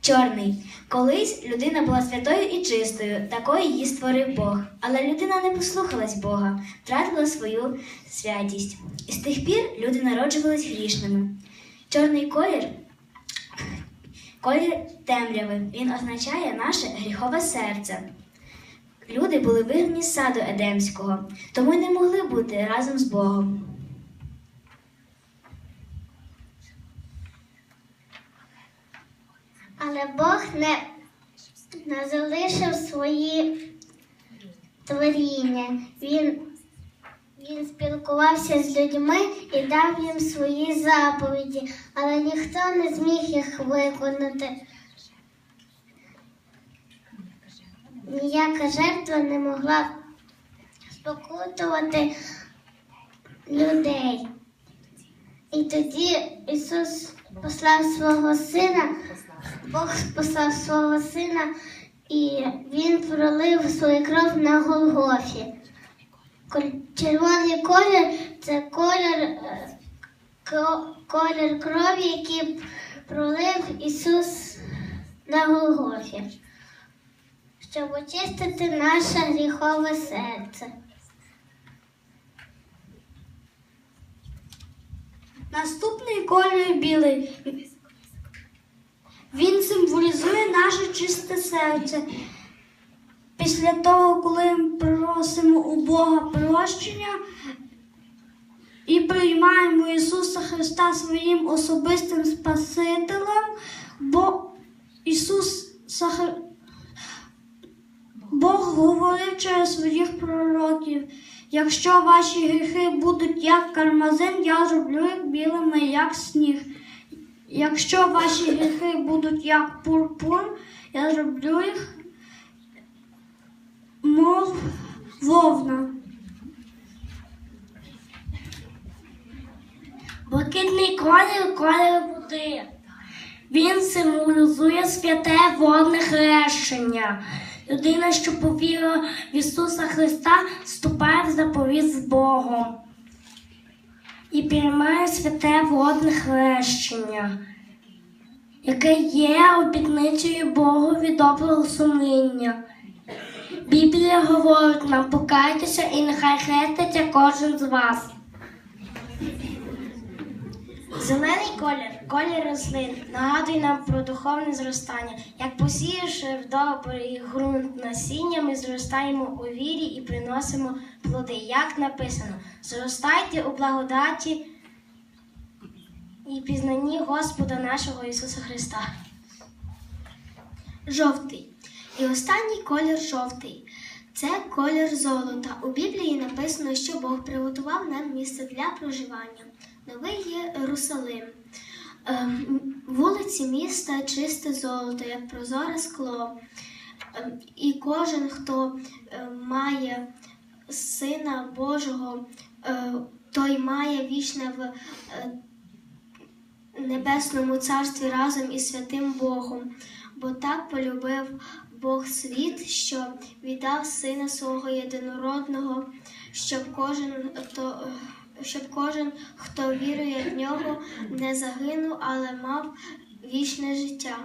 Чорний. Колись людина була святою і чистою, такою її створив Бог. Але людина не послухалась Бога, втратила свою святість. І з тих пір люди народжувались грішними. Чорний колір колір темряви. Він означає наше гріхове серце. Люди були вигнані з саду Едемського, тому й не могли бути разом з Богом. Але Бог не, не залишив свої творіння. Він, він спілкувався з людьми і дав їм свої заповіді, але ніхто не зміг їх виконати. Ніяка жертва не могла спокутувати людей. І тоді Ісус послав свого сина, Бог послав свого сина, і Він пролив свою кров на Голгофі. Червоний колір це колір, е, колір крові, який пролив Ісус на Голгофі, щоб очистити наше гріхове серце. Наступний колір білий. Він символізує наше чисте серце. Після того, коли ми просимо у Бога прощення і приймаємо Ісуса Христа своїм особистим Спасителем, бо Ісус Сахар... Бог говорив через своїх пророків. Якщо ваші гріхи будуть як кармазин, я зроблю їх білими, як сніг. Якщо ваші гріхи будуть як пурпур, я зроблю їх, мов вовна. Блакитний колір колір води. Він символізує святе водне хрещення. Людина, що повірила в Ісуса Христа, вступає в заповіт з Богом і приймає святе водне хрещення, яке є обітницею Богу від доброго сумління. Біблія говорить нам, покайтеся і нехай хреститься кожен з вас. Зелений колір, колір рослин, нагадує нам про духовне зростання. Як посіявши в добрий ґрунт насіння, ми зростаємо у вірі і приносимо плоди. Як написано, зростайте у благодаті і пізнанні Господа нашого Ісуса Христа. Жовтий. І останній колір жовтий. Це колір золота. У Біблії написано, що Бог приготував нам місце для проживання. Новий Єрусалим. Ем, Вулиці міста чисте золото, як прозоре скло. Ем, І кожен, хто е, має Сина Божого, е, той має вічне в е, небесному царстві разом із святим Богом. Бо так полюбив Бог світ, що віддав Сина свого єдинородного, щоб кожен, хто, щоб кожен, хто вірує в нього, не загинув, але мав вічне життя.